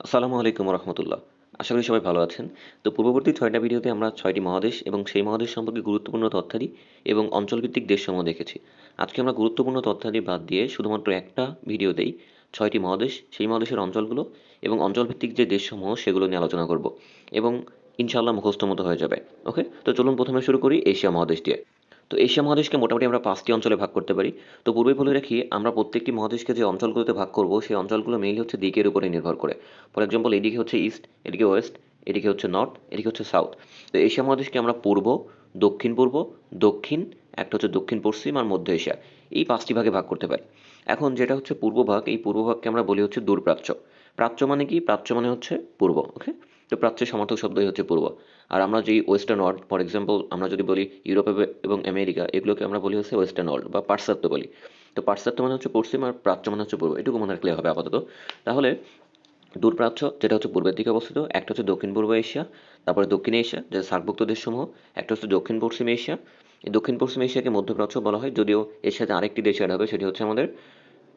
আসসালামু আলাইকুম রহমতুল্লাহ আশা করি সবাই ভালো আছেন। তো পূর্ববর্তী ছয়টা ভিডিওতে আমরা ছয়টি মহাদেশ এবং সেই মহাদেশ সম্পর্কে গুরুত্বপূর্ণ তথ্যাদি এবং অঞ্চলভিত্তিক দেশসমূহ দেখেছি। আজকে আমরা গুরুত্বপূর্ণ তথ্যাদি বাদ দিয়ে শুধুমাত্র একটা ভিডিওতেই ছয়টি মহাদেশ, সেই মহাদেশের অঞ্চলগুলো এবং অঞ্চলভিত্তিক যে দেশসমূহ সেগুলো নিয়ে আলোচনা করব এবং ইনশাআল্লাহ মুখস্থ মতো হয়ে যাবে। ওকে? তো চলুন প্রথমে শুরু করি এশিয়া মহাদেশ দিয়ে। তো এশিয়া মহাদেশকে মোটামুটি আমরা পাঁচটি অঞ্চলে ভাগ করতে পারি। তো পূর্বেই বলে রাখি, আমরা প্রত্যেকটি মহাদেশকে যে অঞ্চলগুলোতে ভাগ করব, সেই অঞ্চলগুলো মেইনলি হচ্ছে দিকের উপরে নির্ভর করে। ফর এক্সাম্পল এদিকে হচ্ছে ইস্ট এদিকে ওয়েস্ট এদিকে হচ্ছে নর্থ এদিকে হচ্ছে সাউথ তো এশিয়া মহাদেশকে আমরা পূর্ব, দক্ষিণ পূর্ব, দক্ষিণ, একটা হচ্ছে দক্ষিণ, পশ্চিম আর মধ্য এশিয়া, এই পাঁচটি ভাগে ভাগ করতে পারি। এখন যেটা হচ্ছে পূর্ব ভাগ, এই পূর্ব ভাগকে আমরা বলি হচ্ছে দূরপ্রাচ্য। প্রাচ্য মানে কি? প্রাচ্য মানে হচ্ছে পূর্ব ওকে তো প্রাচ্যের সমর্থক শব্দই হচ্ছে পূর্ব। আর আমরা যেই ওয়েস্টার্ন ওয়ার্ল্ড ফর এক্সাম্পল আমরা যদি বলি ইউরোপ এবং আমেরিকা এগুলোকে আমরা বলি হচ্ছে ওয়েস্টার্ন ওয়ার্ল্ড বা পাশ্চাত্য বলি। তো পাশ্চাত্য মানে হচ্ছে পশ্চিম আর প্রাচ্য মানে হচ্ছে পূর্ব। এটুকু মনে রাখলে হবে আপাতত। তাহলে দূরপ্রাচ্য, যেটা হচ্ছে পূর্বের দিকে অবস্থিত, একটা হচ্ছে দক্ষিণ পূর্ব এশিয়া, তারপরে দক্ষিণ এশিয়া, যেটা সার্কভুক্ত দেশসমূহ, একটা হচ্ছে দক্ষিণ পশ্চিম এশিয়া। এই দক্ষিণ পশ্চিম এশিয়াকে মধ্যপ্রাচ্য বলা হয়, যদিও এর সাথে আরেকটি দেশ অ্যাড হবে, সেটি হচ্ছে আমাদের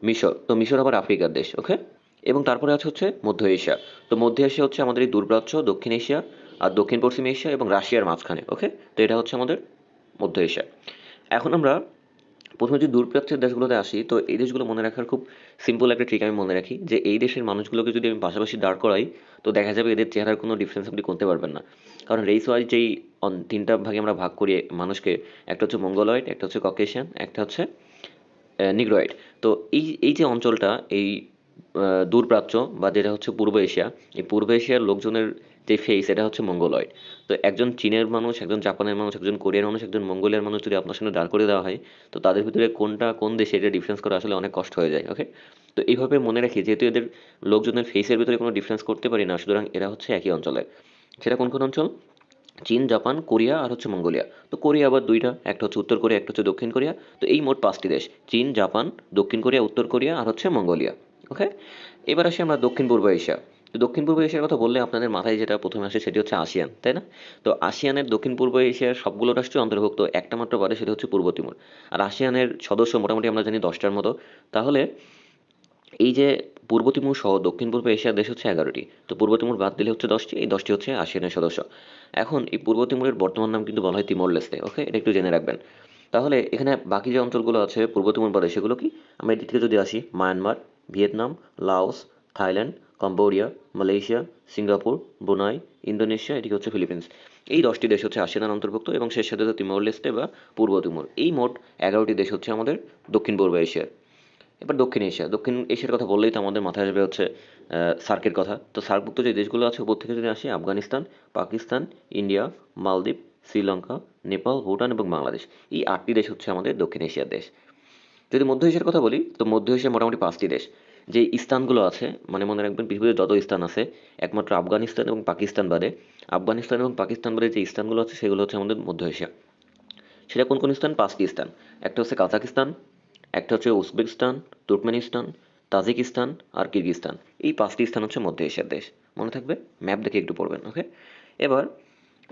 মিশর। তো মিশর আবার আফ্রিকার দেশ ওকে এবং তারপরে আছে হচ্ছে মধ্য এশিয়া। তো মধ্য এশিয়া হচ্ছে আমাদের এই দূরপ্রাচ্য, দক্ষিণ এশিয়া আর দক্ষিণ পশ্চিম এশিয়া এবং রাশিয়ার মাঝখানে ওকে তো এটা হচ্ছে আমাদের মধ্য এশিয়া। এখন আমরা প্রথমে যদি দূরপ্রাচ্যের দেশগুলোতে আসি, তো এই দেশগুলো মনে রাখার খুব সিম্পল একটা ট্রিক আমি মনে রাখি, যে এই দেশের মানুষগুলোকে যদি আমি পাশাপাশি দাঁড় করাই, তো দেখা যাবে এদের চেহারার কোনো ডিফারেন্স আপনি করতে পারবেন না। কারণ রেস ওয়াইজ যেই তিনটা ভাগে আমরা ভাগ করি, মানুষকে, একটা হচ্ছে মঙ্গলয়েড, একটা হচ্ছে ককেশিয়ান একটা হচ্ছে নিগ্রয়েড তো এই এই যে অঞ্চলটা, এই দূরপ্রাচ্য বা যেটা হচ্ছে পূর্ব এশিয়া, এই পূর্ব এশিয়ার লোকজনের যে ফেস এটা হচ্ছে মঙ্গলয়েড তো একজন চীনের মানুষ, একজন জাপানের মানুষ, একজন কোরিয়ার মানুষ, একজন মঙ্গোলিয়ার মানুষ যদি আপনার সামনে দাঁড় করে দেওয়া হয়, তো তাদের ভিতরে কোনটা, কোন দেশে এটা ডিফারেন্স করা আসলে অনেক কষ্ট হয়ে যায় ওকে তো এইভাবে মনে রাখি, যেহেতু এদের লোকজনের ফেসের ভিতরে কোনো ডিফারেন্স করতে পারি না, সুতরাং এরা হচ্ছে একই অঞ্চলের। সেটা কোন কোন অঞ্চল? চীন, জাপান, কোরিয়া আর হচ্ছে মঙ্গোলিয়া। তো কোরিয়া আবার দুইটা, একটা হচ্ছে উত্তর কোরিয়া, একটা হচ্ছে দক্ষিণ কোরিয়া। তো এই মোট পাঁচটি দেশ, চীন, জাপান, দক্ষিণ কোরিয়া, উত্তর কোরিয়া আর হচ্ছে মঙ্গোলিয়া ওকে এবার আসি আমরা দক্ষিণ পূর্ব এশিয়া। তো দক্ষিণ পূর্ব এশিয়ার কথা বললে আপনাদের মাথায় যেটা প্রথমে আসে সেটি হচ্ছে আসিয়ান, তাই না? তো আসিয়ানের দক্ষিণ পূর্ব এশিয়ার সবগুলো রাষ্ট্রই অন্তর্ভুক্ত, একটা মাত্র বাদে সেটা হচ্ছে পূর্ব তিমুর। আর আসিয়ানের সদস্য মোটামুটি আমরা জানি দশটার মতো। তাহলে এই যে পূর্ব তিমুর সহ দক্ষিণ পূর্ব এশিয়ার দেশ হচ্ছে এগারোটি। তো পূর্ব তিমুর বাদ দিলে হচ্ছে দশটি, এই দশটি হচ্ছে আসিয়ানের সদস্য। এখন এই পূর্ব তিমুরের বর্তমান নাম কিন্তু বলা হয় তিমোর লেস্তে, ওকে? এটা একটু জেনে রাখবেন। তাহলে এখানে বাকি যে অঞ্চলগুলো আছে পূর্ব তিমুর বাদে সেগুলো কি? আমরা এদিক থেকে যদি আসি, Myanmar, Vietnam, Laos, Thailand Cambodia, Malaysia, Singapore Brunei Indonesia, এদিকে হচ্ছে ফিলিপিন্স। এই দশটি দেশ হচ্ছে আসিয়ানের অন্তর্ভুক্ত এবং সেই সাথে তিমোর, লেস্টে বা পূর্ব তিমুর। এই মোট এগারোটি দেশ হচ্ছে আমাদের দক্ষিণ পূর্ব এশিয়ার। এবার দক্ষিণ এশিয়া। দক্ষিণ এশিয়ার কথা বললেই তো আমাদের মাথায় আসবে হচ্ছে সার্কের কথা। তো সার্কভুক্ত যে দেশগুলো আছে, উপর থেকে যদি আসি, আফগানিস্তান, পাকিস্তান, ইন্ডিয়া, মালদ্বীপ, শ্রীলঙ্কা, নেপাল, ভুটান এবং বাংলাদেশ। এই আটটি দেশ হচ্ছে আমাদের দক্ষিণ এশিয়ার দেশ। যদি মধ্য এশিয়ার কথা বলি, তো মধ্য এশিয়া মোটামুটি পাঁচটি দেশ। যে স্থানগুলো আছে মানে মনে রাখবেন পৃথিবীতে যত স্থান আছে, একমাত্র আফগানিস্তান এবং পাকিস্তান বাদে, আফগানিস্তান এবং পাকিস্তান বাদে যে স্থানগুলো আছে, সেগুলো হচ্ছে আমাদের মধ্য এশিয়া। সেটা কোন কোন স্থান? পাঁচটি স্থান। একটা হচ্ছে কাজাকিস্তান, একটা হচ্ছে উজবেকিস্তান, তুর্কমেনিস্তান, তাজিকিস্তান আর কিরগিস্তান এই পাঁচটি স্থান হচ্ছে মধ্য এশিয়ার দেশ। মনে থাকবে? ম্যাপ দেখে একটু পড়বেন, ওকে? এবার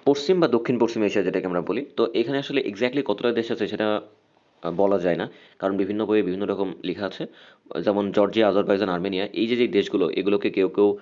পশ্চিম বা দক্ষিণ পশ্চিম এশিয়া যেটাকে আমরা বলি, তো এখানে আসলে এক্স্যাক্টলি কতটা দেশ আছে সেটা বলা যায় না। কারণ বিভিন্ন বইয়ে বিভিন্ন রকম লেখা আছে। যেমন জর্জিয়া, আজারবাইজান, আর্মেনিয়া, এই যে যে দেশগুলো, এগুলোকে কেউ কেউ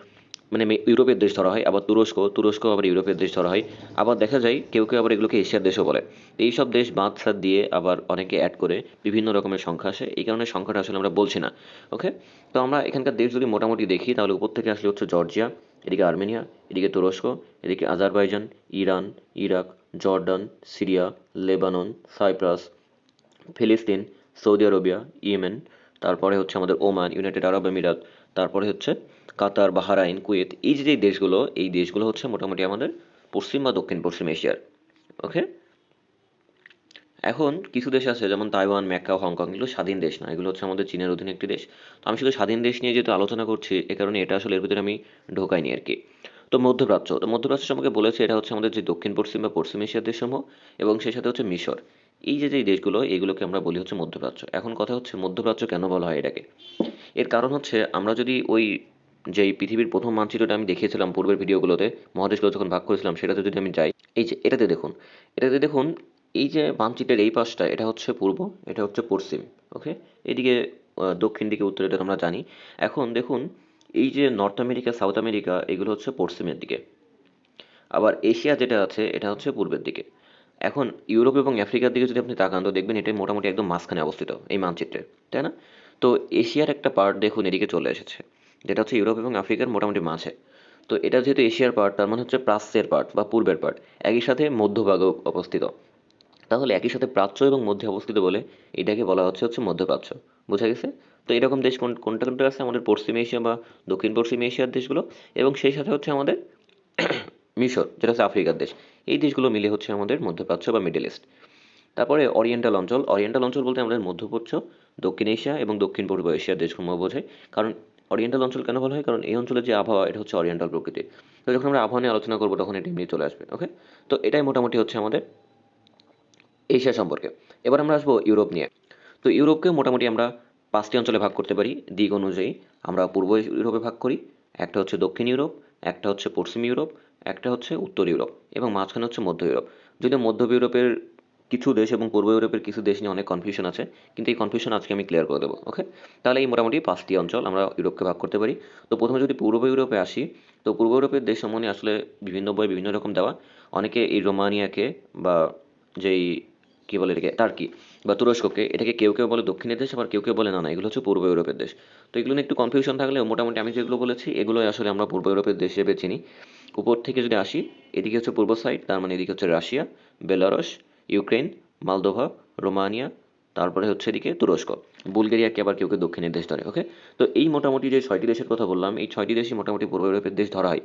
মানে ইউরোপের দেশ ধরা হয়, আবার তুরস্ক তুরস্ক আবার ইউরোপের দেশ ধরা হয়। আবার দেখা যায় কেউ কেউ আবার এগুলোকে এশিয়ার দেশও বলে। এই সব দেশ বাদ সাদ দিয়ে আবার অনেকে অ্যাড করে বিভিন্ন রকমের সংখ্যা আসে। এই কারণে সংখ্যাটা আসলে আমরা বলছি না। ওকে তো আমরা এখানকার দেশ যদি মোটামুটি দেখি, তাহলে উপর থেকে আসলে হচ্ছে জর্জিয়া, এদিকে আর্মেনিয়া, এদিকে তুরস্ক, এদিকে Azerbaijan, Iran, Iraq, Jordan, Syria, Lebanon, Cyprus ফিলিস্তিন, সৌদি আরবিয়া, ইয়েমেন, তারপরে হচ্ছে আমাদের ওমান, ইউনাইটেড আরব আমিরাত, তারপরে হচ্ছে কাতার, বাহারাইন, কুয়েত, এই যে দেশগুলো, এই দেশগুলো হচ্ছে মোটামুটি আমাদের পশ্চিম বা দক্ষিণ পশ্চিম এশিয়ার, ওকে? এখন কিছু দেশ আছে, যেমন তাইওয়ান ম্যাকাও হংকং, এগুলো স্বাধীন দেশ না, এগুলো হচ্ছে আমাদের চীনের অধীনে একটি দেশ। তো আমি শুধু স্বাধীন দেশ নিয়ে যেহেতু আলোচনা করছি, এ কারণে এটা আসলে এর ভিতরে আমি ঢোকাইনি আর কি। তো মধ্যপ্রাচ্য তো মধ্যপ্রাচ্য সম্পর্কে বলেছে এটা হচ্ছে আমাদের যে দক্ষিণ পশ্চিম বা পশ্চিম এশিয়ার দেশসমূহ এবং সেই সাথে হচ্ছে মিশর। এই যে যে দেশগুলো এগুলোকে আমরা বলি হচ্ছে মধ্যপ্রাচ্য। এখন কথা হচ্ছে মধ্যপ্রাচ্য কেন বলা হয় এটাকে? এর কারণ হচ্ছে, আমরা যদি ওই যে পৃথিবীর প্রথম মানচিত্রটা আমি দেখিয়েছিলাম পূর্বের ভিডিওগুলোতে, মহাদেশগুলো যখন ভাগ করেছিলাম, সেটাতে যদি আমি যাই, এই যে, এটাতে দেখুন এটাতে দেখুন, এই যে মানচিত্রের এই পাশটা, এটা হচ্ছে পূর্ব, এটা হচ্ছে পশ্চিম, ওকে? এদিকে দক্ষিণ দিকে উত্তর এটা আমরা জানি। এখন দেখুন, এই যে নর্থ আমেরিকা, সাউথ আমেরিকা, এগুলো হচ্ছে পশ্চিমের দিকে। আবার এশিয়া যেটা আছে, এটা হচ্ছে পূর্বের দিকে। এখন ইউরোপ এবং আফ্রিকার দিকে যদি আপনি তাকান, তো দেখবেন এটা মোটামুটি একদম মাঝখানে অবস্থিত এই মানচিত্রে, তাই না? তো এশিয়ার একটা পার্ট দেখুন এদিকে চলে এসেছে, যেটা হচ্ছে ইউরোপ এবং আফ্রিকার মোটামুটি মাঝে। তো এটা যেহেতু এশিয়ার পার্ট তার মানে হচ্ছে প্রাচ্যের পার্ট বা পূর্বের পার্ট একই সাথে মধ্যভাগে অবস্থিত। তাহলে একই সাথে প্রাচ্য এবং মধ্যে অবস্থিত বলে এটাকে বলা হচ্ছে হচ্ছে মধ্যপ্রাচ্য, বোঝা গেছে? তো এরকম দেশ কোন, কোনটা কোনটা আছে? আমাদের পশ্চিম এশিয়া বা দক্ষিণ পশ্চিম এশিয়ার দেশগুলো, এবং সেই সাথে হচ্ছে আমাদের মিশর, যেটা হচ্ছে আফ্রিকার দেশ। এই দেশগুলো মিলে হচ্ছে আমাদের মধ্যপ্রাচ্য বা মিডল ইস্ট। তারপরে অরিয়েন্টাল অঞ্চল। অরিয়েন্টাল অঞ্চল বলতে আমাদের মধ্যপ্রাচ্য, দক্ষিণ এশিয়া এবং দক্ষিণ পূর্ব এশিয়ার দেশসমূহ বোঝায়। কারণ অরিয়েন্টাল অঞ্চল কেন বলা হয়? কারণ এই অঞ্চলের যে আবহাওয়া, এটা হচ্ছে অরিয়েন্টাল প্রকৃতি তো যখন আমরা আবহাওয়া নিয়ে আলোচনা করব, তখন এটা এমনি চলে আসবে ওকে তো এটাই মোটামুটি হচ্ছে আমাদের এশিয়া সম্পর্কে। এবার আমরা আসব ইউরোপ নিয়ে। তো ইউরোপকে মোটামুটি আমরা পাঁচটি অঞ্চলে ভাগ করতে পারি। দিক অনুযায়ী আমরা পূর্ব ইউরোপে ভাগ করি। একটা হচ্ছে দক্ষিণ ইউরোপ, একটা হচ্ছে পশ্চিম ইউরোপ একটা হচ্ছে উত্তর ইউরোপ এবং মাঝখানে হচ্ছে মধ্য ইউরোপ। যদিও মধ্য ইউরোপের কিছু দেশ এবং পূর্ব ইউরোপের কিছু দেশ নিয়ে অনেক কনফিউশন আছে, কিন্তু এই কনফিউশন আজকে আমি ক্লিয়ার করে দেবো ওকে তাহলে এই মোটামুটি পাঁচটি অঞ্চল আমরা ইউরোপকে ভাগ করতে পারি। তো প্রথমে যদি পূর্ব ইউরোপে আসি, তো পূর্ব ইউরোপের দেশ সম্বন্ধে আসলে বিভিন্ন বই, বিভিন্ন রকম দেওয়া। অনেকে এই রোমানিয়াকে বা যেই, কী বলে এটাকে, টার্কি বা তুরস্ককে এটাকে কেউ কেউ বলে দক্ষিণের দেশ, আবার কেউ কেউ বলে না না, এগুলো হচ্ছে পূর্ব ইউরোপের দেশ। তো এগুলো নিয়ে একটু কনফিউশন থাকলেও মোটামুটি আমি যেগুলো বলেছি, এগুলোই আসলে আমরা পূর্ব ইউরোপের দেশ হিসেবে চিনি উপর থেকে যদি আসি, এদিকে হচ্ছে পূর্ব সাইড তার মানে এদিকে হচ্ছে Russia Belarus Ukraine Moldova, Romania, তারপরে হচ্ছে এদিকে তুরস্ক। বুলগেরিয়াকে আবার কেউ কেউ দক্ষিণের দেশ ধরে ওকে তো এই মোটামুটি যে ছয়টি দেশের কথা বললাম, এই ছয়টি দেশই মোটামুটি পূর্ব ইউরোপের দেশ ধরা হয়।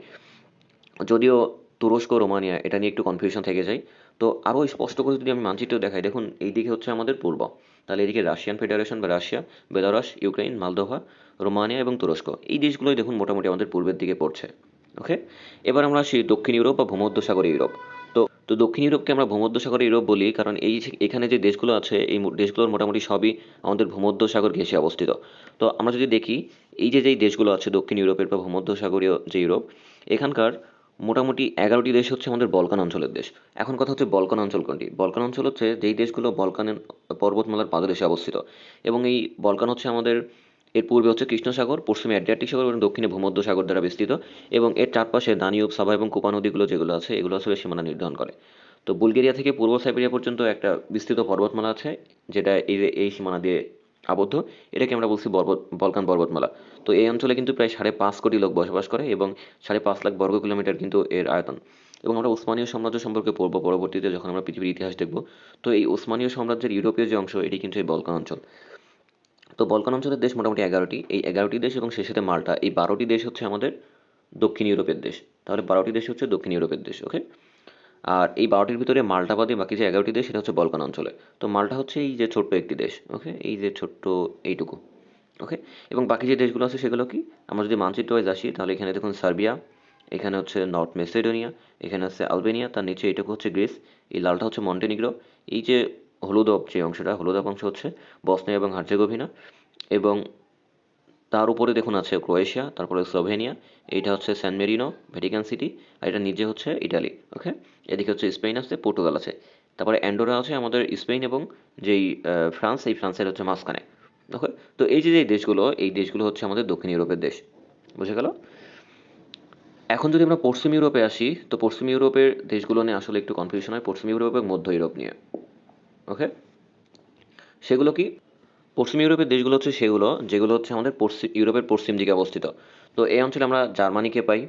যদিও তুরস্ক, রোমানিয়া, এটা নিয়ে একটু কনফিউশন থেকে যায়। তো আরও স্পষ্ট করে যদি আমি মানচিত্র দেখাই, দেখুন এই দিকে হচ্ছে আমাদের পূর্ব। তাহলে এদিকে রাশিয়ান ফেডারেশন বা Russia Belarus Ukraine Moldova, Romania এবং তুরস্ক। এই দেশগুলোই দেখুন মোটামুটি আমাদের পূর্বের দিকে পড়ছে, ওকে? এবার আমরা আসি দক্ষিণ ইউরোপ বা ভূমধ্যসাগর ইউরোপ। তো তো দক্ষিণ ইউরোপকে আমরা ভূমধ্যসাগর ইউরোপ বলি, কারণ এই এখানে যে দেশগুলো আছে, এই দেশগুলোর মোটামুটি সবই আমাদের ভূমধ্যসাগর ঘেঁষে অবস্থিত। তো আমরা যদি দেখি, এই যে যেই দেশগুলো আছে দক্ষিণ ইউরোপের বা ভূমধ্যসাগরীয় যে ইউরোপ, এখানকার মোটামুটি এগারোটি দেশ হচ্ছে আমাদের বলকান অঞ্চলের দেশ। এখন কথা হচ্ছে বলকান অঞ্চল কোনটি? বলকান অঞ্চল হচ্ছে যেই দেশগুলো বলকানের পর্বতমালার পাদদেশে অবস্থিত। এবং এই বলকান হচ্ছে আমাদের, এর পূর্বে হচ্ছে কৃষ্ণ সাগর পশ্চিমে অ্যাড্রিয়াটিক সাগর এবং দক্ষিণে ভূমধ্য সাগর দ্বারা বিস্তৃত। এবং এর চারপাশে দানিউব, সাভা এবং কোপা নদীগুলো যেগুলো আছে, এগুলো আসলে সীমানা নির্ধারণ করে। তো বুলগেরিয়া থেকে পূর্ব সাইবেরিয়া পর্যন্ত একটা বিস্তৃত পর্বতমালা আছে, যেটা এই এই সীমানা দিয়ে আবদ্ধ। এটাকে আমরা বলছি পর্বত বলকান পর্বতমালা তো এই অঞ্চলে কিন্তু প্রায় সাড়ে পাঁচ কোটি লোক বসবাস করে এবং সাড়ে পাঁচ লাখ বর্গ কিলোমিটার কিন্তু এর আয়তন। এবং আমরা উসমানীয় সাম্রাজ্য সম্পর্কে পড়ব পরবর্তীতে যখন আমরা পৃথিবীর ইতিহাস দেখব। তো এই উসমানীয় সাম্রাজ্যের ইউরোপীয় যে অংশ, এটি কিন্তু এই বলকান অঞ্চল। তো বলকান অঞ্চলের দেশ মোটামুটি এগারোটি। এই এগারোটি দেশ এবং সেই সাথে মাল্টা। এই বারোটি দেশ হচ্ছে আমাদের দক্ষিণ ইউরোপের দেশ। তাহলে বারোটি দেশ হচ্ছে দক্ষিণ ইউরোপের দেশ ওকে আর এই বারোটির ভিতরে মাল্টা বাদে বাকি যে এগারোটি দেশ, সেটা হচ্ছে বলকান অঞ্চলে। তো মাল্টা হচ্ছে এই যে ছোট্ট একটি দেশ, ওকে? এই যে ছোট্ট এইটুকু, ওকে? এবং বাকি যে দেশগুলো আছে, সেগুলো কি? আমরা যদি মানচিত্র ওয়াইজ আসি, তাহলে এখানে দেখুন সার্বিয়া, এখানে হচ্ছে নর্থ মেসিডোনিয়া, এখানে আছে আলবেনিয়া, তার নিচে এইটুকু হচ্ছে গ্রিস, এই লালটা হচ্ছে মন্টেনিগ্রো। এই যে হলুদ অপ যে অংশটা হলুদ অপ অংশ হচ্ছে বসনিয়া এবং হার্জেগোভিনা। এবং তার উপরে দেখুন আছে ক্রোয়েশিয়া, তারপরে স্লোভেনিয়া, এইটা হচ্ছে স্যান মেরিনো ভ্যাটিকান সিটি আর এটা নিজে হচ্ছে ইটালি, ওকে? এদিকে হচ্ছে স্পেন আছে, পর্তুগাল আছে। তারপরে অ্যান্ডোরা আছে আমাদের স্পেন এবং যেই ফ্রান্স, এই ফ্রান্সের হচ্ছে মাঝখানে, ওকে? তো এই যে দেশগুলো, এই দেশগুলো হচ্ছে আমাদের দক্ষিণ ইউরোপের দেশ, বুঝে গেল? এখন যদি আমরা পশ্চিম ইউরোপে আসি, তো পশ্চিম ইউরোপের দেশগুলো নিয়ে আসলে একটু কনফিউশন হয়, পশ্চিম ইউরোপ এবং মধ্য ইউরোপ নিয়ে, ওকে? সেগুলো কি? পশ্চিম ইউরোপের দেশগুলো হচ্ছে সেগুলো, যেগুলো হচ্ছে আমাদের পশ্চিম ইউরোপের পশ্চিম দিকে অবস্থিত। তো এই অঞ্চলে আমরা জার্মানিকে পাই,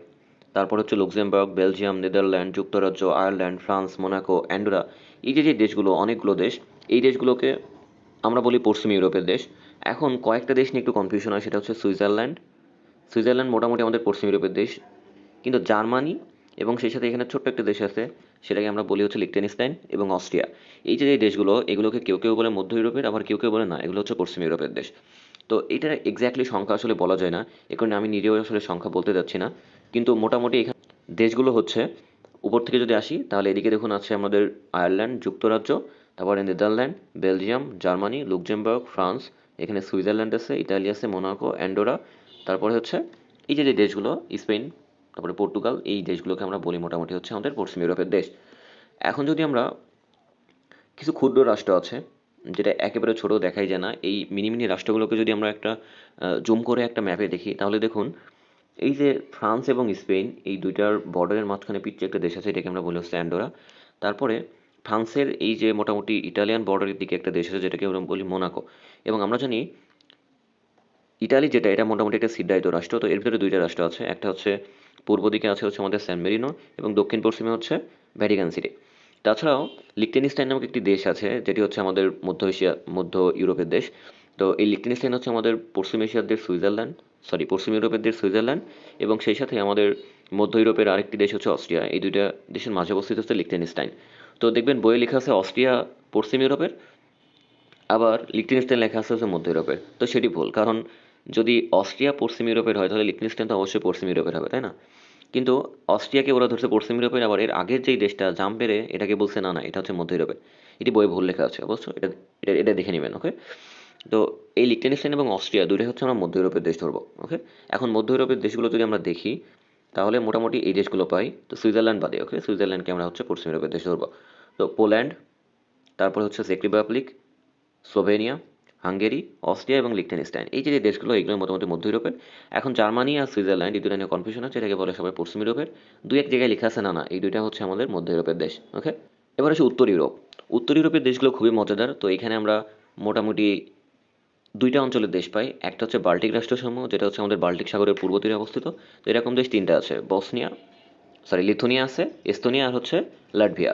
তারপর হচ্ছে লুক্সেমবার্গ, বেলজিয়াম, নেদারল্যান্ড, যুক্তরাজ্য, আয়ারল্যান্ড, ফ্রান্স, মোনাকো, অ্যান্ডোরা, এই যে যে দেশগুলো, অনেকগুলো দেশ, এই দেশগুলোকে আমরা বলি পশ্চিম ইউরোপের দেশ। এখন কয়েকটা দেশ নিয়ে একটু কনফিউশন হয়, সেটা হচ্ছে সুইজারল্যান্ড। সুইজারল্যান্ড মোটামুটি আমাদের পশ্চিম ইউরোপের দেশ, কিন্তু জার্মানি এবং সেই সাথে এখানে ছোট্ট একটা দেশ আছে সেটাকে আমরা বলি হচ্ছে লিকটেনস্টাইন এবং অস্ট্রিয়া। এই যে দেশগুলো, এগুলোকে কেউ কেউ বলে মধ্য ইউরোপের, আবার কেউ কেউ বলে না, এগুলো হচ্ছে পশ্চিম ইউরোপের দেশ। তো এটা এক্স্যাক্টলি সংখ্যা আসলে বলা যায় না, এ কারণে আমি নিজেও আসলে সংখ্যা বলতে যাচ্ছি না। কিন্তু মোটামুটি এখানে দেশগুলো হচ্ছে, উপর থেকে যদি আসি, তাহলে এদিকে দেখুন আছে আমাদের আয়ারল্যান্ড, যুক্তরাজ্য, তারপরে Netherland, Belgium, Germany, Luxembourg, France, এখানে সুইজারল্যান্ড আছে, ইতালি আছে, মোনাকো, অ্যান্ডোরা, তারপরে হচ্ছে এই যে দেশগুলো, স্পেন তারপরে পর্তুগাল, এই দেশগুলোকে আমরা বলি মোটামুটি হচ্ছে আমাদের পশ্চিম ইউরোপের দেশ। এখন যদি আমরা কিছু ক্ষুদ্র রাষ্ট্র আছে, যেটা একেবারে ছোট দেখাই যায় না, এই মিনি মিনি রাষ্ট্রগুলোকে যদি আমরা একটা জুম করে একটা ম্যাপে দেখি, তাহলে দেখুন, এই যে ফ্রান্স এবং স্পেন, এই দুইটার বর্ডারের মাঝখানে পিচ্ছে একটা দেশ আছে, এটাকে আমরা বলি হচ্ছে অ্যান্ডোরা। তারপরে ফ্রান্সের এই যে মোটামুটি ইটালিয়ান বর্ডারের দিকে একটা দেশ আছে, যেটাকে আমরা বলি মোনাকো। এবং আমরা জানি, ইটালি যেটা, এটা মোটামুটি একটা সিদ্ধায়িত রাষ্ট্র, তো এর ভিতরে দুইটা রাষ্ট্র আছে, একটা হচ্ছে পূর্ব দিকে আছে হচ্ছে আমাদের স্যান মেরিনো এবং দক্ষিণ পশ্চিমে হচ্ছে ভ্যাটিকান সিটি তাছাড়াও লিকটেনিস্টাইন নামক একটি দেশ আছে, যেটি হচ্ছে আমাদের মধ্য এশিয়া, মধ্য ইউরোপের দেশ। তো এই লিকটেনিস্টাইন হচ্ছে আমাদের পশ্চিম এশিয়ার দেশ সুইজারল্যান্ড সরি পশ্চিম ইউরোপের দেশ সুইজারল্যান্ড এবং সেই সাথে আমাদের মধ্য ইউরোপের আরেকটি দেশ হচ্ছে অস্ট্রিয়া। এই দুইটা দেশের মাঝে অবস্থিত হচ্ছে লিকটেনিস্টাইন তো দেখবেন বইয়ে লেখা আছে অস্ট্রিয়া, পশ্চিম ইউরোপের, আবার লিকটেনস্টাইন লেখা আছে হচ্ছে মধ্য ইউরোপের। তো সেটি ভুল, কারণ যদি অস্ট্রিয়া, পশ্চিম ইউরোপের হয়, তাহলে লিকটেনস্টাইন তো অবশ্যই পশ্চিম ইউরোপের হবে, তাই না? কিন্তু অস্ট্রিয়াকে ওরা ধরছে পশ্চিম ইউরোপের আবার এর আগের যেই দেশটা জাম পেরে এটাকে বলছে, না না, এটা হচ্ছে মধ্য ইউরোপের এটি বইয়ে ভুল লেখা আছে অবশ্য এটা এটা এটা দেখে নেবেন, ওকে? তো এই লিকটেনস্টাইন এবং অস্ট্রিয়া দুটোই হচ্ছে আমরা মধ্য ইউরোপের দেশ ধরবো, ওকে? এখন মধ্য ইউরোপের দেশগুলো যদি আমরা দেখি, তাহলে মোটামুটি এই দেশগুলো পাই, তো সুইজারল্যান্ড বাদে, ওকে? সুইজারল্যান্ডকে আমরা হচ্ছে পশ্চিম ইউরোপের দেশ ধরবো। তো পোল্যান্ড, তারপর হচ্ছে চেক রিপাবলিক, স্লোভেনিয়া হাঙ্গেরি, অস্ট্রিয়া এবং লিকটেনস্টাইন এই যে দেশগুলো, এগুলো মোটামুটি মধ্য ইউরোপের। এখন জার্মানি আর সুইজারল্যান্ড, এই দুটো নিয়ে কনফিউশন আছে এটাকে বলে সবাই পশ্চিম ইউরোপের। দুই এক জায়গায় লেখা আছে, না না, এই দুইটা হচ্ছে আমাদের মধ্য ইউরোপের দেশ ওকে এবার হচ্ছে উত্তর ইউরোপ। উত্তর ইউরোপের দেশগুলো খুবই মজাদার। তো এখানে আমরা মোটামুটি দুইটা অঞ্চলের দেশ পাই। একটা হচ্ছে বাল্টিক রাষ্ট্রসমূহ, যেটা হচ্ছে আমাদের বাল্টিক সাগরের পূর্ব তীরে অবস্থিত। তো এরকম দেশ তিনটা আছে, বসনিয়া সরি লিথুনিয়া আছে, এস্তোনিয়া আর হচ্ছে লাটভিয়া।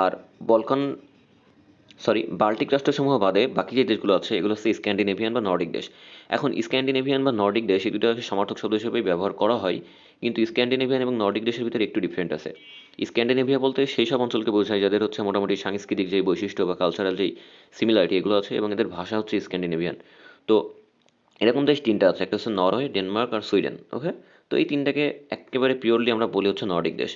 আর বলকান সরি বাল্টিক রাষ্ট্রসমূহ বাদে বাকি যে দেশগুলো আছে, এগুলো হচ্ছে স্ক্যান্ডিনেভিয়ান বা নর্ডিক দেশ। এখন স্ক্যান্ডিনেভিয়ান বা নর্ডিক দেশ এই দুটো সমর্থক শব্দ হিসেবেই ব্যবহার করা হয়, কিন্তু স্ক্যান্ডিনেভিয়ান এবং নর্ডিক দেশের ভিতরে একটু ডিফারেন্ট আছে। স্ক্যান্ডিনেভিয়া বলতে সেই সব অঞ্চলকে বোঝায় যাদের হচ্ছে মোটামুটি সাংস্কৃতিক যেই বৈশিষ্ট্য বা কালচারাল যেই সিমিলারিটি এগুলো আছে, এবং এদের ভাষা হচ্ছে স্ক্যান্ডিনেভিয়ান তো এরকম দেশ তিনটা আছে, একটা হচ্ছে নরওয়ে ডেনমার্ক আর সুইডেন ওকে তো এই তিনটাকে একেবারে পিওরলি আমরা বলি হচ্ছে নর্ডিক দেশ।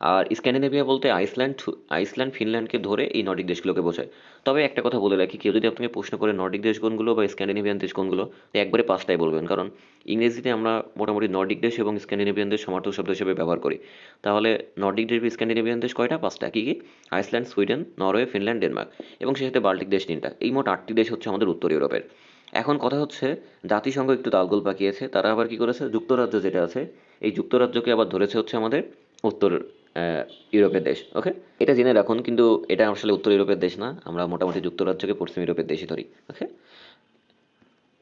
আর স্ক্যান্ডিনেভিয়া বলতে আইসল্যান্ড আইসল্যান্ড, ফিনল্যান্ডকে ধরে এই নর্ডিক দেশগুলোকে বোঝায়। তবে একটা কথা বলে রাখি, কেউ যদি আপনাকে প্রশ্ন করে নর্ডিক দেশ কোনগুলো বা স্ক্যান্ডিনেভিয়ান দেশ কোনগুলো একবারে পাঁচটাই বলবেন। কারণ ইংরেজিতে আমরা মোটামুটি নর্ডিক দেশ এবং স্ক্যান্ডিনেভিয়ান দেশ সমার্থক শব্দ হিসেবে ব্যবহার করি। তাহলে নর্ডিক দেশ বা স্ক্যান্ডিনেভিয়ান দেশ কয়টা? পাঁচটা। কী কী? Iceland, Sweden, Norway, Finland, Denmark এবং সেই সাথে বাল্টিক দেশ তিনটা। এই মোট আটটি দেশ হচ্ছে আমাদের উত্তর ইউরোপের। এখন কথা হচ্ছে, জাতিসংঘ একটু তালগোল পাকিয়েছে, তারা আবার কি করেছে? যুক্তরাজ্য যেটা আছে, এই যুক্তরাজ্যকে আবার ধরেছে হচ্ছে আমাদের উত্তর ইউরোপের দেশ ওকে এটা জেনে রাখুন, কিন্তু এটা আসলে উত্তর ইউরোপের দেশ না, আমরা মোটামুটি যুক্তরাজ্যকে পশ্চিম ইউরোপের দেশই ধরি ওকে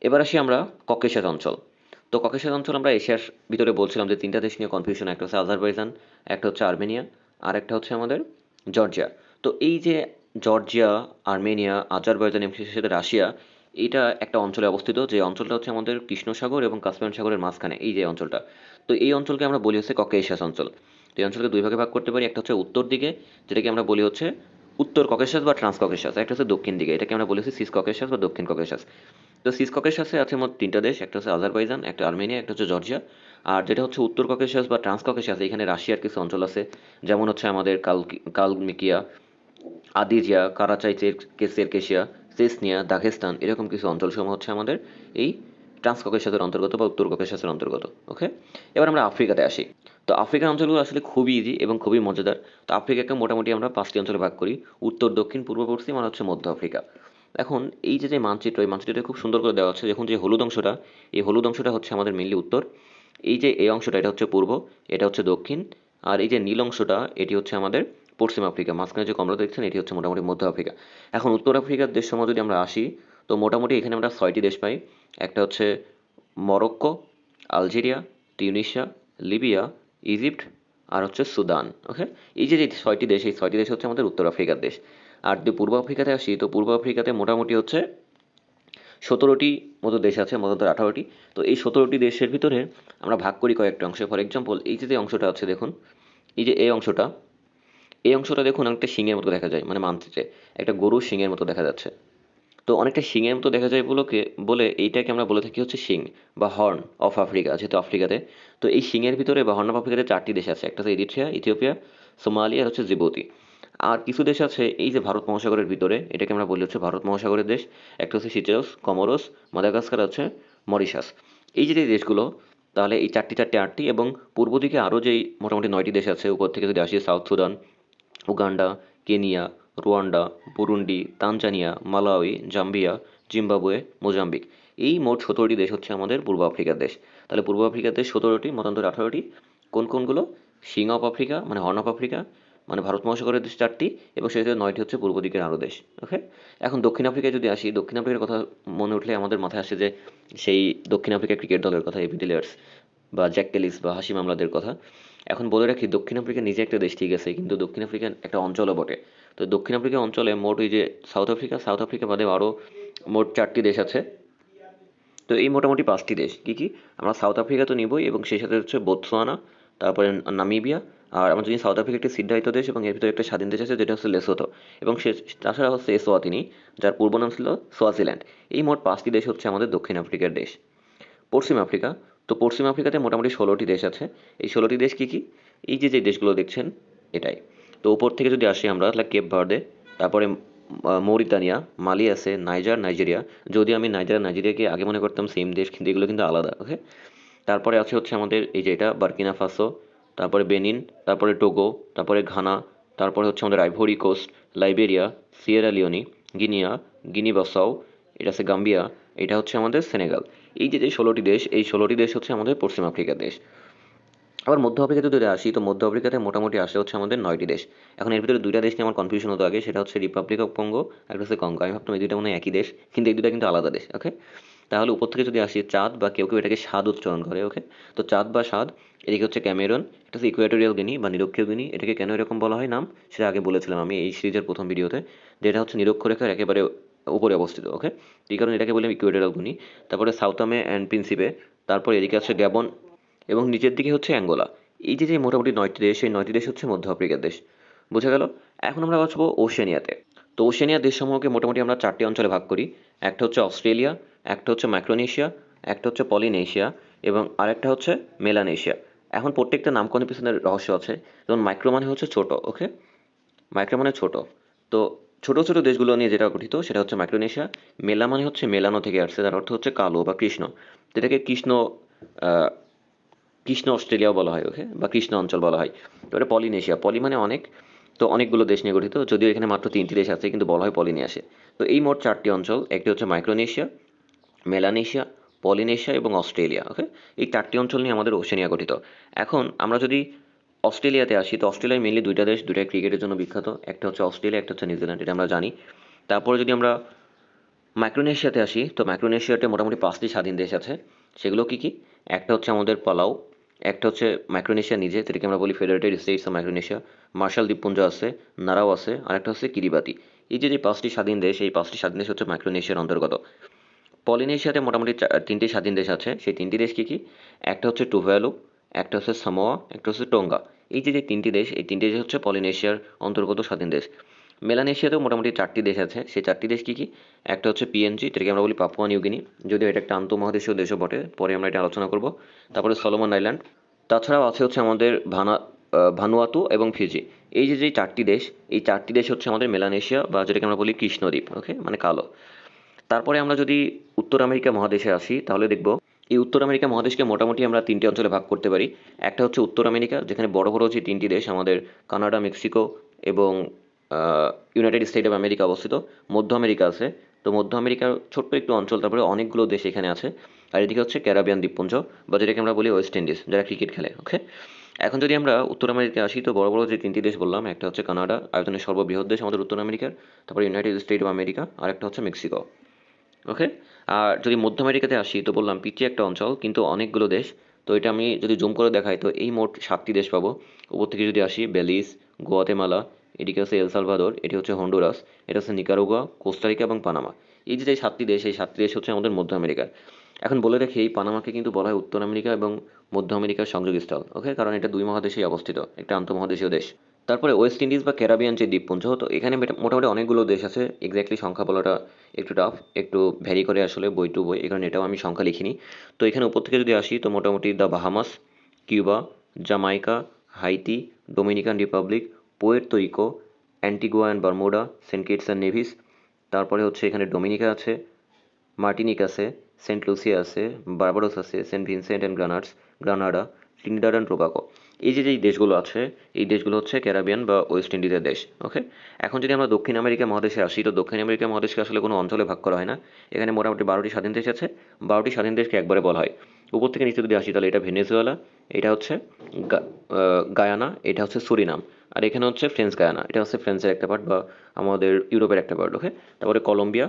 এবার আসি আমরা ককেশাস অঞ্চল। তো ককেশাস অঞ্চল আমরা এশিয়ার ভিতরে বলছিলাম যে তিনটা দেশ নিয়ে কনফিউশন একটা হচ্ছে আজারবাইজান, একটা হচ্ছে আর্মেনিয়া, আর একটা হচ্ছে আমাদের জর্জিয়া। তো এই যে জর্জিয়া, আর্মেনিয়া, আজারবাইজান, এবং সাথে রাশিয়া, এটা একটা অঞ্চলে অবস্থিত, যে অঞ্চলটা হচ্ছে আমাদের কৃষ্ণ সাগর এবং কাশ্মীর সাগরের মাঝখানে, এই যে অঞ্চলটা। তো এই অঞ্চলকে আমরা বলি হচ্ছে ককেশাস অঞ্চল। এই অঞ্চলকে দুই ভাগে ভাগ করতে পারি। একটা হচ্ছে উত্তর দিকে, যেটাকে আমরা বলি হচ্ছে উত্তর ককেশাস বা ট্রান্স ককেশাস একটা হচ্ছে দক্ষিণ দিকে, এটাকে আমরা বলি হচ্ছে সিস ককেশাস বা দক্ষিণ ককেশাস। তো সিস ককেশাসে আছে মোট তিনটা দেশ, একটা হচ্ছে আজারবাইজান, একটা আর্মেনিয়া, একটা হচ্ছে জর্জিয়া। আর যেটা হচ্ছে উত্তর ককেশাস বা ট্রান্স ককেশাস এখানে রাশিয়ার কিছু অঞ্চল আছে। যেমন হচ্ছে আমাদের কাল কালমিকিয়া, আদিজিয়া কারাচাই সেরকেশিয়া চেসনিয়া দাঘেস্তান এরকম কিছু অঞ্চলসমূহ হচ্ছে আমাদের এই ট্রান্স ককেশাসের অন্তর্গত বা উত্তর ককেশাসের অন্তর্গত। ওকে? এবার আমরা আফ্রিকাতে আসি। তো আফ্রিকার অঞ্চলগুলো আসলে খুবই ইজি এবং খুবই মজাদার। তো আফ্রিকাকে মোটামুটি আমরা পাঁচটি অঞ্চলে ভাগ করি, উত্তর, দক্ষিণ, পূর্ব, পশ্চিম আর হচ্ছে মধ্য আফ্রিকা। এখন এই যে যে মানচিত্র, এই মানচিত্রটা খুব সুন্দর করে দেওয়া আছে। দেখুন যে, হলুদ অংশটা, এই হলুদ অংশটা হচ্ছে আমাদের মেনলি উত্তর। এই যে, এই অংশটা, এটা হচ্ছে পূর্ব, এটা হচ্ছে দক্ষিণ। আর এই যে, নীল অংশটা, এটি হচ্ছে আমাদের পশ্চিম আফ্রিকা। মাঝখানে যে কমলা দেখছেন, এটি হচ্ছে মোটামুটি মধ্য আফ্রিকা। এখন উত্তর আফ্রিকার দেশ সময় যদি আমরা আসি, তো মোটামুটি এখানে আমরা ছয়টি দেশ পাই। একটা হচ্ছে Morocco, Algeria Tunisia Libya Egypt আর হচ্ছে সুদান, ওকে? এই যে যে ছয়টি দেশ, এই ছয়টি দেশ হচ্ছে আমাদের উত্তর আফ্রিকার দেশ। আর যদি পূর্ব আফ্রিকাতে আসি, তো পূর্ব আফ্রিকাতে মোটামুটি হচ্ছে সতেরোটি মতো দেশ আছে মতো আঠারোটি। তো এই সতেরোটি দেশের ভিতরে আমরা ভাগ করি কয়েকটা অংশে। ফর এক্সাম্পল এই যে অংশটা আছে, দেখুন, এই যে এই অংশটা এই অংশটা দেখুন অনেকটা শিঙের মতো দেখা যায় মানে মানচিত্রে। একটা গরু শিঙের মতো দেখা যাচ্ছে। তো অনেকটা শিঙের মতো দেখা যায় বলোকে বলে এইটাকে আমরা বলে থাকি হচ্ছে শিং বা হর্ন অফ আফ্রিকা, যেহেতু আফ্রিকাতে। তো এই শিঙের ভিতরে বা হর্ন অফ আফ্রিকাতে চারটি দেশ আছে, একটা হচ্ছে এরিট্রিয়া ইথিওপিয়া, সোমালিয়া আর হচ্ছে জিবুতি। আর কিছু দেশ আছে এই যে ভারত মহাসাগরের ভিতরে, এটাকে আমরা বলি হচ্ছে ভারত মহাসাগরের দেশ, একটা হচ্ছে সিচেরস কমরোস, মাদাগাস্কার আছে মরিশাস। এই যে দেশগুলো, তাহলে এই চারটি চারটি, আটটি এবং পূর্ব দিকে আরও যেই মোটামুটি নয়টি দেশ আছে, উপর থেকে যদি আসি, South Sudan, Uganda, Kenya Rwanda, Burundi, Tanzania Malawi Zambia, Zimbabwe, Mozambique. এই মোট সতেরোটি দেশ হচ্ছে আমাদের পূর্ব আফ্রিকার দেশ। তাহলে পূর্ব আফ্রিকার দেশ সতেরোটি, মতান্তরে আঠারোটি। কোন কোনগুলো? সিং অফ আফ্রিকা মানে হর্ন অফ আফ্রিকা মানে ভারত মহাসাগরের দেশ চারটি, এবং সেক্ষেত্রে নয়টি হচ্ছে পূর্ব দিকের আরও দেশ ওকে এখন দক্ষিণ আফ্রিকায় যদি আসি, দক্ষিণ আফ্রিকার কথা মনে উঠলে আমাদের মাথায় আসে যে সেই দক্ষিণ আফ্রিকা ক্রিকেট দলের কথা এপি ডিলার্স বা জ্যাক টেলিস বা হাসি মামলাদের কথা। এখন বলে রাখি, দক্ষিণ আফ্রিকা নিজে একটা দেশ ঠিক আছে, কিন্তু দক্ষিণ আফ্রিকার একটা অঞ্চলও বটে। তো দক্ষিণ আফ্রিকা অঞ্চলে মোট ওই যে সাউথ আফ্রিকা সাউথ আফ্রিকা বাদে আরও মোট চারটি দেশ আছে। তো এই মোটামুটি পাঁচটি দেশ। কী কী? আমরা সাউথ আফ্রিকা তো নিবই এবং সেই সাথে হচ্ছে বোতসোয়ানা তারপরে নামিবিয়া আর আমরা জানি সাউথ আফ্রিকা একটি সিদ্ধায়িত দেশ এবং এর ভিতরে একটা স্বাধীন দেশ আছে যেটা হচ্ছে লেসোতো এবং সে তাছাড়া হচ্ছে এসোয়াতিনি যার পূর্ব নাম ছিল সোয়াজিল্যান্ড। এই মোট পাঁচটি দেশ হচ্ছে আমাদের দক্ষিণ আফ্রিকার দেশ। পশ্চিম আফ্রিকা, তো পশ্চিম আফ্রিকাতে মোটামুটি ষোলোটি দেশ আছে। এই ষোলোটি দেশ কী কী? এই যে যে দেশগুলো দেখছেন, এটাই। তো উপর থেকে যদি আসি আমরা, তাহলে কেপ ভার্দে, তারপরে মৌরিতানিয়া, মালি আছে, নাইজার, নাইজেরিয়া। যদি আমি নাইজার, নাইজেরিয়াকে আগে মনে করতাম সেম দেশ, কিন্তু এগুলো কিন্তু আলাদা ওকে তারপরে আছে হচ্ছে আমাদের এই যে এটা, বার্কিনা ফাসো, তারপরে বেনিন, তারপরে টোগো, তারপরে ঘানা, তারপরে হচ্ছে আমাদের Ivory Coast, Liberia, Sierra Leone, Guinea Guinea Bissau এটা আছে গাম্বিয়া, এটা হচ্ছে আমাদের সেনেগাল। এই যে যে ষোলোটি দেশ, এই ষোলোটি দেশ হচ্ছে আমাদের পশ্চিম আফ্রিকার দেশ। আবার মধ্য আফ্রিকাতে যদি আসি, তো মধ্য আফ্রিকাতে মোটামুটি আসে হচ্ছে আমাদের নয়টি দেশ। এখন এর ভিতরে দুইটা দেশ নিয়ে আমার কনফিউশন হতো আগে, সেটা হচ্ছে রিপাবলিক অফ কঙ্গো আর হচ্ছে কঙ্গো আমি ভাবতাম এই দুইটা মনে একই দেশ, কিন্তু এই দুইটা কিন্তু আলাদা দেশ ওকে তাহলে উপর থেকে যদি আসি, চাঁদ বা কেউ কেউ এটাকে স্বাদ উচ্চারণ করে ওকে তো চাঁদ বা স্বাদ, এদিকে হচ্ছে ক্যামেরন, এটা হচ্ছে ইকুয়েটোরিয়াল গিনি বা নিরক্ষীয় গিনি এটাকে কেন এরকম বলা হয় নাম, সেটা আগে বলেছিলাম আমি এই সিরিজের প্রথম ভিডিওতে যে এটা হচ্ছে নিরক্ষরেখার একেবারে উপরে অবস্থিত ওকে এই কারণে এটাকে বলি ইকুয়েটোরিয়াল গিনি তারপরে সাউথামে অ্যান্ড প্রিন্সিপে তারপর এদিকে আছে গ্যাবন এবং নিচের দিকে হচ্ছে অ্যাঙ্গোলা। এই যে যে মোটামুটি নয়টি দেশ, সেই নয়টি দেশ হচ্ছে মধ্য আফ্রিকার দেশ। বোঝা গেল? এখন আমরা বাঁচবো ওশেনিয়াতে। তো ওশেনিয়া দেশসমূহকে মোটামুটি আমরা চারটি অঞ্চলে ভাগ করি। একটা হচ্ছে অস্ট্রেলিয়া, একটা হচ্ছে মাইক্রোনেশিয়া একটা হচ্ছে পলিনেশিয়া এবং আরেকটা হচ্ছে মেলানেশিয়া। এখন প্রত্যেকটা নামকরণের পিছনে রহস্য আছে। যেমন মাইক্রো মানে হচ্ছে ছোট, ওকে? মাইক্রো মানে ছোট। তো ছোট ছোট দেশগুলো নিয়ে যেটা গঠিত, সেটা হচ্ছে মাইক্রোনেশিয়া মেলা মানে হচ্ছে মেলানো থেকে আসছে তার অর্থ হচ্ছে কালো বা কৃষ্ণ। যেটাকে কৃষ্ণ কৃষ্ণ অস্ট্রেলিয়াও বলা হয় ওকে, বা কৃষ্ণ অঞ্চল বলা হয়। এবারে পলিনেশিয়া, পলি মানে অনেক, তো অনেকগুলো দেশ নিয়ে গঠিত, যদিও এখানে মাত্র তিনটি দেশ আছে, কিন্তু বলা হয় পলিনেশিয়া। তো এই মোট চারটি অঞ্চল, একটি হচ্ছে মাইক্রোনেশিয়া, মেলানেশিয়া, পলিনেশিয়া এবং অস্ট্রেলিয়া, ওকে? এই চারটি অঞ্চল নিয়ে আমাদের ওশেনিয়া গঠিত। এখন আমরা যদি অস্ট্রেলিয়াতে আসি, তো অস্ট্রেলিয়ায় মেনলি দুইটা দেশ, দুইটা ক্রিকেটের জন্য বিখ্যাত, একটা হচ্ছে অস্ট্রেলিয়া, একটা হচ্ছে নিউজিল্যান্ড, এটা আমরা জানি। তারপরে যদি আমরা মাইক্রোনেশিয়াতে আসি, তো মাইক্রোনেশিয়াতে মোটামুটি পাঁচটি স্বাধীন দেশ আছে। সেগুলো কি কি? একটা হচ্ছে আমাদের পালাউ একটা হচ্ছে মাইক্রোনেশিয়া নিজে, যেটাকে আমরা বলি federated states of Micronesia Marshall দ্বীপপুঞ্জ আছে নারাও আছে, আর একটা হচ্ছে কিরিবাতি এই যে যে পাঁচটি স্বাধীন দেশ, এই পাঁচটি স্বাধীন দেশ হচ্ছে মাইক্রোনেশিয়ার অন্তর্গত। পলিনেশিয়াতে মোটামুটি তিনটি স্বাধীন দেশ আছে। সেই তিনটি দেশ কি কি? একটা হচ্ছে টুভ্যালু একটা হচ্ছে সামোয়া একটা হচ্ছে টোঙ্গা এই যে যে তিনটি দেশ, এই তিনটি দেশ হচ্ছে পলিনেশিয়ার অন্তর্গত স্বাধীন দেশ। মেলানেশিয়াতেও মোটামুটি চারটি দেশ আছে। সেই চারটি দেশ কি কি? একটা হচ্ছে পিএনজি যেটাকে আমরা বলি পাপুয়া নিউগিনি যদিও এটা একটা আন্তঃমহাদেশীয় দেশও বটে, পরে আমরা এটা আলোচনা করব। তারপরে সলোমন আইল্যান্ড। তাছাড়াও আছে হচ্ছে আমাদের ভানা ভানুয়াতু এবং ফিজি। এই যে যে চারটি দেশ, এই চারটি দেশ হচ্ছে আমাদের মেলানেশিয়া বা যেটাকে আমরা বলি কৃষ্ণদ্বীপ ওকে মানে কালো। তারপরে আমরা যদি উত্তর আমেরিকা মহাদেশে আসি, তাহলে দেখব এই উত্তর আমেরিকা মহাদেশকে মোটামুটি আমরা তিনটি অঞ্চলে ভাগ করতে পারি। একটা হচ্ছে উত্তর আমেরিকা, যেখানে বড় বড় যে তিনটি দেশ, আমাদের কানাডা, মেক্সিকো এবং ইউনাইটেড স্টেট অফ আমেরিকা অবস্থিত। মধ্য আমেরিকা আছে। তো মধ্য আমেরিকার ছোট্ট একটু অঞ্চল, তারপরে অনেকগুলো দেশ এখানে আছে। আর এদিকে হচ্ছে ক্যারাবিয়ান দ্বীপপুঞ্জ, বা যেটাকে আমরা বলি ওয়েস্ট ইন্ডিজ যারা ক্রিকেট খেলে ওকে এখন যদি আমরা উত্তর আমেরিকা আসি, তো বড় বড় যে তিনটি দেশ বললাম, একটা হচ্ছে কানাডা আয়তনের সর্ববৃহৎ দেশ আমাদের উত্তর আমেরিকার, তারপরে ইউনাইটেড স্টেট অফ আমেরিকা আর একটা হচ্ছে মেক্সিকো ওকে আর যদি মধ্য আমেরিকাতে আসি, তো বললাম পিছিয়ে একটা অঞ্চল, কিন্তু অনেকগুলো দেশ। তো এটা আমি যদি জুম করে দেখাই, তো এই মোট সাতটি দেশ পাবো। উপর থেকে যদি আসি বেলিস গোয়াতেমালা এদিকে হচ্ছে এল সালভাদর, এটি হচ্ছে হন্ডুরাস, এটা হচ্ছে নিকারোগা কোস্টারিকা এবং পানামা। এই যে যে সাতটি দেশ, এই সাতটি দেশ হচ্ছে আমাদের মধ্য আমেরিকার। এখন বলে রাখি, এই পানামাকে কিন্তু বলা হয় উত্তর আমেরিকা এবং মধ্য আমেরিকার সংযোগস্থল ওকে কারণ এটা দুই মহাদেশেই অবস্থিত, একটা আন্তঃমহাদেশীয় দেশ। তারপরে ওয়েস্ট ইন্ডিজ বা ক্যারাবিয়ান যে দ্বীপপুঞ্জ, তো এখানে মোটামুটি অনেকগুলো দেশ আছে এক্স্যাক্টলি সংখ্যা বলাটা একটু টাফ একটু ভ্যারি করে আসলে বই টু বই এখানে এটাও আমি সংখ্যা লিখিনি। তো এখানে উপর থেকে যদি আসি, তো মোটামুটি the Bahamas Cuba Jamaica Haiti Dominican Republic Puerto Rico Antigua and Barbuda Saint Kitts and Nevis তারপরে হচ্ছে এখানে ডোমিনিকা আছে মার্টিনিক আছে সেন্ট লুসিয়া আছে বারবাডোস আছে Saint Vincent and Grenadines Grenada Trinidad and Tobago এই যে যেই দেশগুলো আছে, এই দেশগুলো হচ্ছে ক্যারাবিয়ান বা ওয়েস্ট ইন্ডিজের দেশ ওকে এখন যদি আমরা দক্ষিণ আমেরিকা মহাদেশে আসি, তো দক্ষিণ আমেরিকা মহাদেশকে আসলে কোনো অঞ্চলে ভাগ করা হয় না। এখানে মোটামুটি বারোটি স্বাধীন দেশ আছে, বারোটি স্বাধীন দেশকে একবারে বলা হয়। উপর থেকে নিচে যদি আসি, তাহলে এটা ভেনেজুয়েলা, এটা হচ্ছে গায়ানা এটা হচ্ছে সুরিনাম আর এখানে হচ্ছে ফ্রেঞ্চ গায়ানা। এটা হচ্ছে ফ্রেন্সের একটা পার্ট বা আমাদের ইউরোপের একটা পার্ট ওকে তারপরে কলম্বিয়া,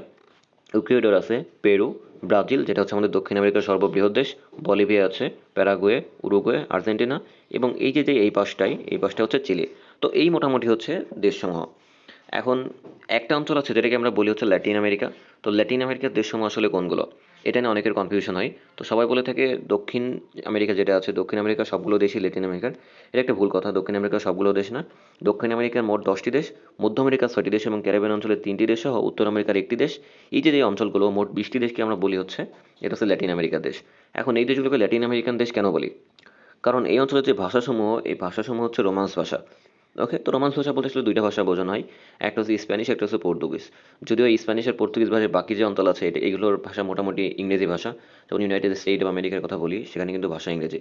ইকুয়েডর আছে, পেরু, ব্রাজিল, যেটা হচ্ছে আমাদের দক্ষিণ আমেরিকার সর্ববৃহৎ দেশ, বলিভিয়া আছে, প্যারাগুয়ে, উরুগুয়ে, আর্জেন্টিনা এবং এই যে যে এই পাশটাই, এই পাশটা হচ্ছে চিলি। তো এই মোটামুটি হচ্ছে দেশসমূহ। এখন একটা অঞ্চল আছে যেটাকে আমরা বলি হচ্ছে ল্যাটিন আমেরিকা। তো ল্যাটিন আমেরিকার দেশসমূহ আসলে কোনগুলো? এটা নিয়ে অনেকের কনফিউশন হয়। তো সবাই বলে থাকে দক্ষিণ আমেরিকা যেটা আছে, দক্ষিণ আমেরিকার সবগুলো দেশই ল্যাটিন আমেরিকার এটা একটা ভুল কথা, দক্ষিণ আমেরিকার সবগুলো দেশ না। দক্ষিণ আমেরিকার মোট দশটি দেশ, মধ্য আমেরিকার ছয়টি দেশ এবং ক্যারিবিয়ান অঞ্চলের তিনটি দেশ সহ উত্তর আমেরিকার একটি দেশ। এই যে যে অঞ্চলগুলো মোট বিশটি দেশকে আমরা বলি হচ্ছে, এটা হচ্ছে ল্যাটিন আমেরিকার দেশ। এখন এই দেশগুলোকে ল্যাটিন আমেরিকান দেশ কেন বলি? কারণ এই অঞ্চলের যে ভাষাসমূহ, এই ভাষাসমূহ হচ্ছে রোমান্স ভাষা। ওকে তো রোমান্স ভাষা বলতে আসলে দুইটা ভাষা বোঝানো হয়। একটা হচ্ছে স্প্যানিশ একটা হচ্ছে পর্তুগিজ যদিও স্প্যানিশ আর পর্তুগিজ ভাষার বাকি যে অঞ্চল আছে, এটা এগুলোর ভাষা মোটামুটি ইংরেজি ভাষা। যেমন ইউনাইটেড স্টেট অফ আমেরিকার কথা বলি, সেখানে কিন্তু ভাষা ইংরেজি।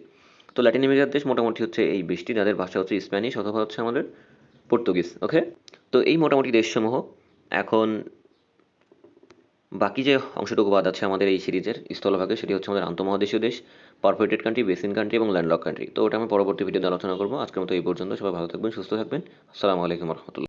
তো ল্যাটিন আমেরিকার দেশ মোটামুটি হচ্ছে এই বৃষ্টি, যাদের ভাষা হচ্ছে স্প্যানিশ অথবা হচ্ছে আমাদের পর্তুগিজ ওকে তো এই মোটামুটি দেশসমূহ। এখন বাকি যে অংশটুকু বাদ আছে আমাদের এই সিরিজের স্থলভাগে, সেটি হচ্ছে আমাদের আন্তঃমহাদেশীয় দেশ। পারফেক্টেড কান্ট্রি বেসিন কান্ট্রি এবং ল্যান্ডলক কান্ট্রি তো ওটা আমি পরবর্তী ভিডিওতে আলোচনা করব। আজকের মতো এই পর্যন্ত। সবাই ভালো থাকবেন, সুস্থ থাকবেন। আসসালামু আলাইকুম রহমতুল্লাহ।